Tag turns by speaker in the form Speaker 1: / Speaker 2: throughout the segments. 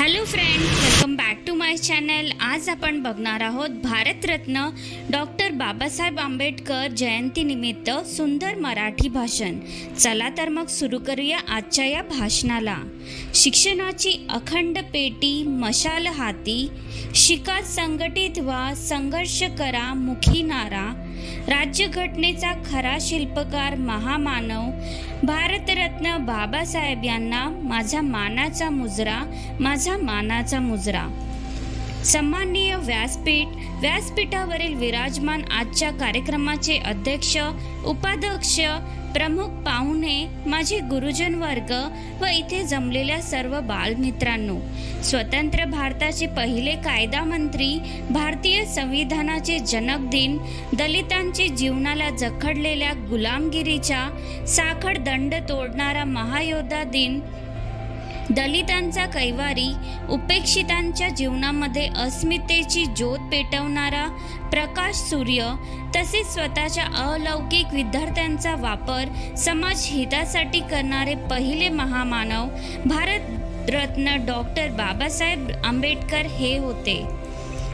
Speaker 1: Hello friend welcome back to my channel आज आपण बघणार आहोत भारतरत्न डॉक्टर बाबासाहेब आंबेडकर जयंतीनिमित्त सुंदर मराठी भाषण. चला तर मग सुरू करूया आजच्या या भाषणाला. शिक्षणाची अखंड पेटी मशाल हाती. शिका संघटित व्हा संघर्ष करा मुखी नारा. राज्यघटनेचा खरा शिल्पकार महामानव भारतरत्न बाबासाहेब यांना माझा मानाचा मुजरा माझा मानाचा मुजरा. सन्माननीय व्यासपीठ व्यासपीठावरील विराजमान आजच्या कार्यक्रमाचे अध्यक्ष उपाध्यक्ष प्रमुख पाहुणे माझे गुरुजन वर्ग व इथे जमलेल्या सर्व बालमित्रांनो स्वतंत्र भारताचे पहिले कायदा मंत्री भारतीय संविधानाचे जनक दिन दलितांचे जीवनाला जखडलेल्या गुलामगिरीच्या साखळ दंड तोडणारा महायोद्धा दिन दलितांचा कैवारी उपेक्षितांच्या जीवनामध्ये अस्मितेची ज्योत पेटवणारा प्रकाश सूर्य तसेच स्वतःच्या अलौकिक विद्यार्थ्यांचा वापर समाज हितासाठी करणारे पहिले महामानव भारतरत्न डॉक्टर बाबासाहेब आंबेडकर हे होते.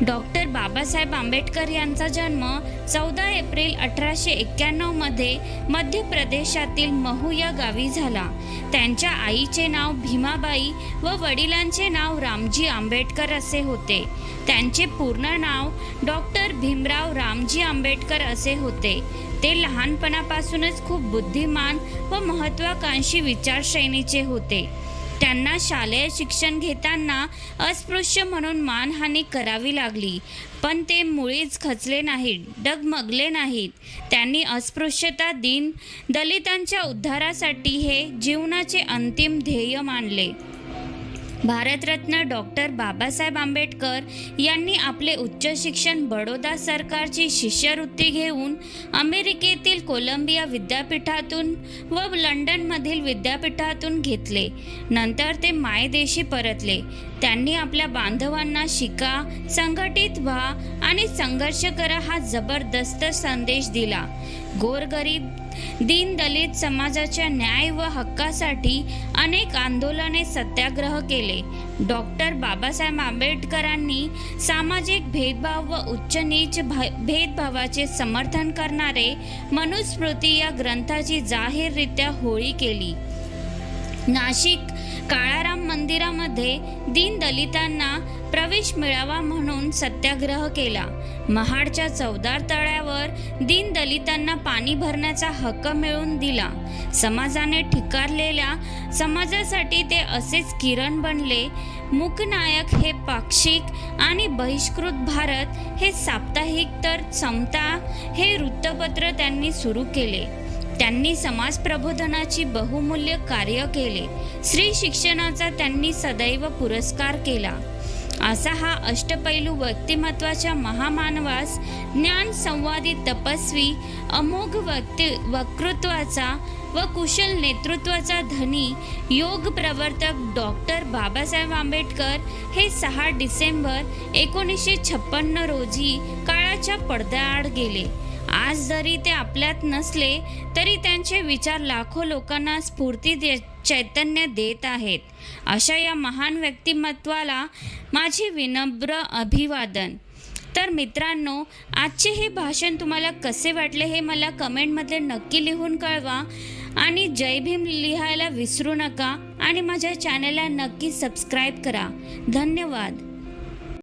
Speaker 1: डॉक्टर बाबासाहेब आंबेडकर यांचा जन्म चौदा एप्रिल अठराशे एक्क्याण्णवमध्ये मध्य प्रदेशातील महू या गावी झाला. त्यांच्या आईचे नाव भीमाबाई व वडिलांचे नाव रामजी आंबेडकर असे होते. त्यांचे पूर्ण नाव डॉक्टर भीमराव रामजी आंबेडकर असे होते. ते लहानपणापासूनच खूप बुद्धिमान व महत्त्वाकांक्षी विचारश्रेणीचे होते. त्यांना शालेय शिक्षण घेताना अस्पृश्य म्हणून मानहानी करावी लागली. पण ते मुळीच खचले नाहीत डगमगले नाहीत. त्यांनी अस्पृश्यता दिन दलितांच्या उद्धारासाठी हे जीवनाचे अंतिम ध्येय मानले. भारतरत्न डॉक्टर बाबासाहेब आंबेडकर यांनी आपले उच्च शिक्षण बडोदा सरकारची शिष्यवृत्ती घेऊन अमेरिकेतील कोलंबिया विद्यापीठातून व लंडनमधील विद्यापीठातून घेतले. नंतर ते मायदेशी परतले. त्यांनी आपल्या बांधवांना शिका संघटित व्हा आणि संघर्ष करा हा जबरदस्त संदेश दिला. गोरगरीब दीनदलित समाजाच्या न्याय व हक्कासाठी अनेक आंदोलने सत्याग्रह केले. डॉक्टर बाबासाहेब आंबेडकरांनी सामाजिक भेदभाव व उच्च नीच भेदभावाचे समर्थन करणारे मनुस्मृती या ग्रंथाची जाहीररित्या होळी केली. नाशिक काळाराम मंदिरामध्ये दीनदलितांना प्रवेश मिळावा म्हणून सत्याग्रह केला. महाडच्या चौदार तळ्यावर दीनदलितांना पाणी भरण्याचा हक्क मिळवून दिला. समाजाने ठिकारलेल्या समाजासाठी ते असेच किरण बनले. मूकनायक हे पाक्षिक आणि बहिष्कृत भारत हे साप्ताहिक तर समता हे वृत्तपत्र त्यांनी सुरू केले. त्यांनी समाज प्रबोधनाची बहुमूल्य कार्य केले. स्त्री शिक्षणाचा त्यांनी सदैव पुरस्कार केला. असा हा अष्टपैलू व्यक्तिमत्वाच्या महामानवास ज्ञान संवादी तपस्वी अमोघ व्यक्ती वक्तृत्वाचा व कुशल नेतृत्वाचा धनी योग प्रवर्तक डॉक्टर बाबासाहेब आंबेडकर हे सहा डिसेंबर एकोणीसशे छप्पन्न रोजी काळाच्या पडद्याआड गेले. आज जरी ते आपल्यात नसले तरी त्यांचे विचार लाखो लोकांना स्फूर्ती दे चैतन्य देत आहेत. अशा या महान व्यक्तिमत्वाला माझी विनम्र अभिवादन. तर मित्रांनो आजचे हे भाषण तुम्हाला कसे वाटले हे मला कमेंटमध्ये नक्की लिहून कळवा आणि जय भीम लिहायला विसरू नका आणि माझ्या चॅनलला नक्की सबस्क्राईब करा. धन्यवाद.